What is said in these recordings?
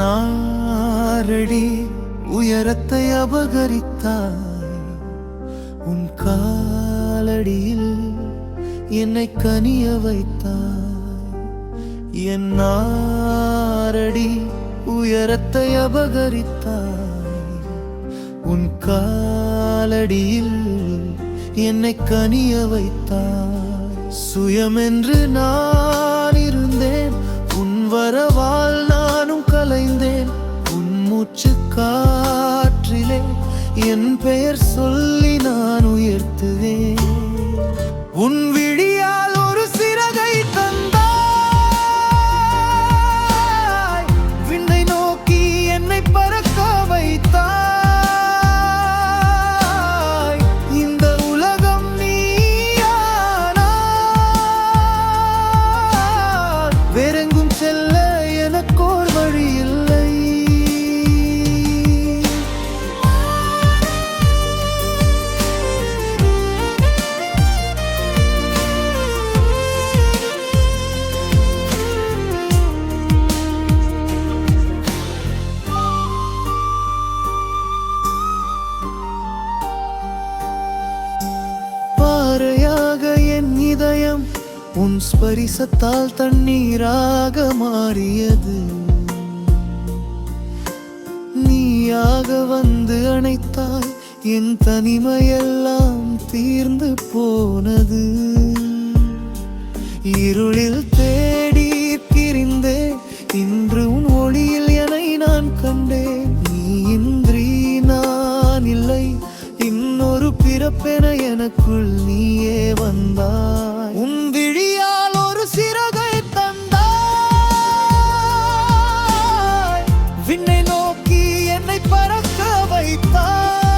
நாரடி உயரத்தை அபகரித்தாய். உன் காலடியில் என்னை கனிய வைத்தாய். என் நாரடி உயரத்தை அபகரித்தாய். உன் காலடியில் என்னை கனிய வைத்தாய். சுயமென்று நான் இருந்தேன். உன் வரவால் நான் மூச்சு காற்றிலே என் பெயர் சொல்லி நான் உயர்த்துவேன். உன் விழிய இதயம் உன் ஸ்பரிசத்தால் தண்ணீராக மாறியது. நீயாக வந்து அணைத்தாய் என் தனிமையெல்லாம் தீர்ந்து போனது. இருளில் தேடி திரிந்தே இன்று உன் ஒளியில் என நான் கண்டேன். நீ இன்றி நான் இல்லை இன்னொரு பிறப்பென எனக்குள் நீயே வந்தாய். பறக்க வைத்தார்.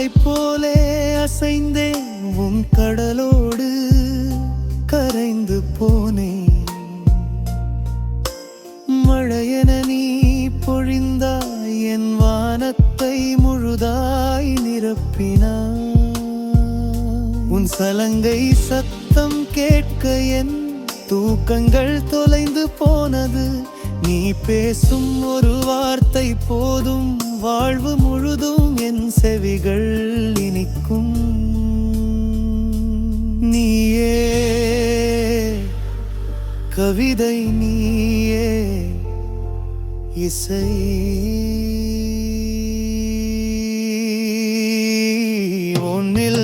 ஒரலை போலே அசைந்தே உன் கடலோடு கரைந்து போனேன். மழையென நீ பொழிந்தாய் என் வானத்தை முழுதாய் நிரப்பினாய். உன் சலங்கை சத்தம் கேட்க என் தூக்கங்கள் தொலைந்து போனது. நீ பேசும் ஒரு வார்த்தை போதும். வாழ்வு முழுதும் என் செவிகள் இனிக்கும். நீயே கவிதை நீயே இசை. ஒன்னில்